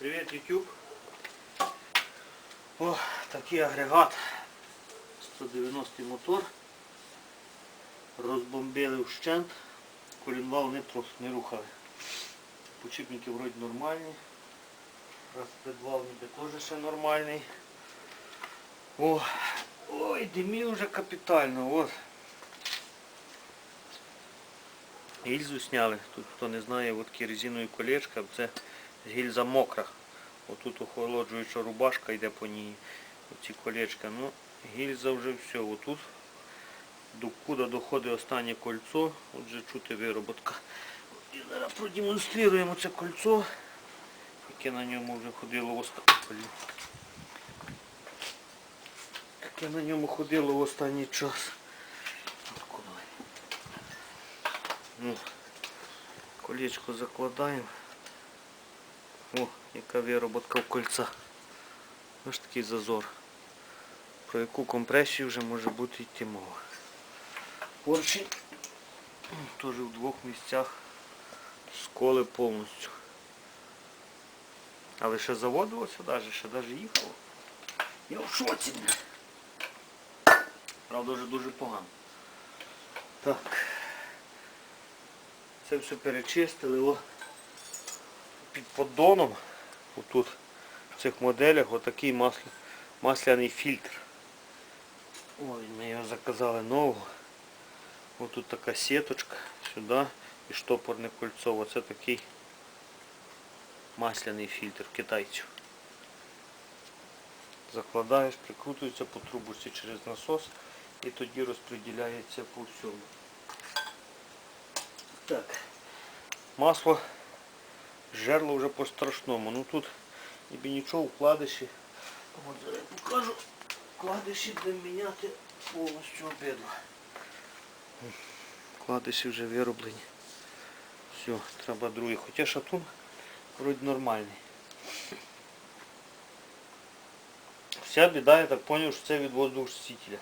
Привіт, YouTube. О, такий агрегат. 190 мотор. Розбомбили вщент. Колінвал не трос, не рухали. Почіпники вроді нормальні. Розпредвал ніби теж ще нормальний. О, ой, димі вже капітально. От. Гільзу сняли. Тут хто не знає, от такі резинові колечка, це гільза мокра. Отут охолоджуюча рубашка йде по ній. Оці колечка. Ну, гільза вже все. Отут до куди доходить останнє кольцо. От вже чути вироботка. І зараз продемонструємо це кольцо, яке на ньому вже ходило останній. Яке на ньому ходило в останній час. Ну, колечко закладаємо. О, яка вироботка в кольця. Ось такий зазор. Про яку компресію вже може бути йти мова. Поршень теж в двох місцях сколи повністю. Але ще заводилося навіть, ще навіть їхало. Я в шоці. Правда вже дуже погано. Так. Це все перечистили. О. Під поддоном, отут в цих моделях, отакий масло, масляний фільтр. Ой, ми його заказали нового. Ось тут така сіточка сюди і штопорне кольцо. Оце такий масляний фільтр китайців. Закладаєш, прикрутується по трубочці через насос і тоді розподіляється по всьому. Так. Масло жерло вже по-страшному. Ну тут ніби нічого вкладиші. От зараз покажу. Вкладиші будемо міняти повністю обидва. Вкладиші вже вироблені. Все, треба другий. Хоча шатун вроді нормальний. Вся біда, я так зрозумів, що це від воздухосцітеля.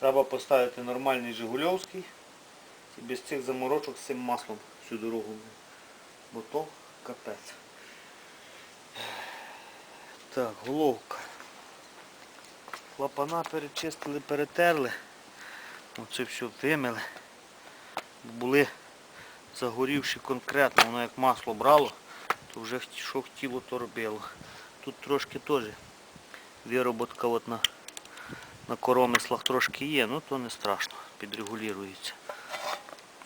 Треба поставити нормальний Жигульовський і без цих заморочок з цим маслом всю дорогу. Бо то капець. Так, головка. Клапана перечистили, перетерли. Оце все вимили. Були загорівші конкретно, воно як масло брало, то вже що хотіло, то робило. Тут трошки теж вироботка от на, на коромислах трошки є, ну то не страшно, підрегулюється.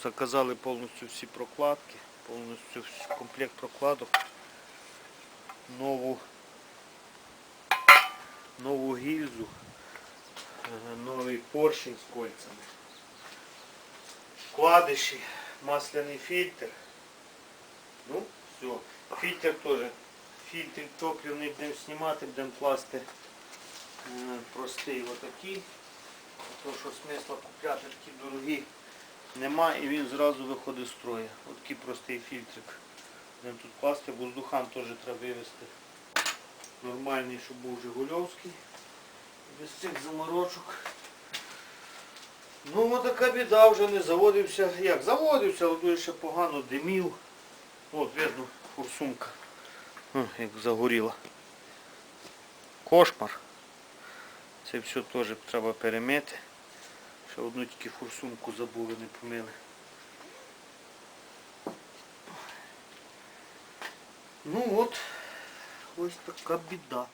Заказали повністю всі прокладки, повністю комплект прокладок, нову, нову гільзу, е, новий поршень з кольцями, вкладиші, масляний фільтр. Ну, все. Фільтр теж. Фільтр топливний будемо знімати, будемо класти е, простий отакий. Тому що смисла купляти такі дорогі нема і він зразу виходить з строя. Ось такий простий фільтрик. Будемо тут класти, воздухан теж треба вивезти. Нормальний, щоб був Жигульовський. Без цих заморочок. Ну така біда вже не заводився. Як? Заводився, але дуже ще погано димів. От, видно, форсунка. О, як загоріла. Кошмар. Це все теж треба перемити. Ще одну тільки форсунку забули, не помили. Ну от, ось така біда.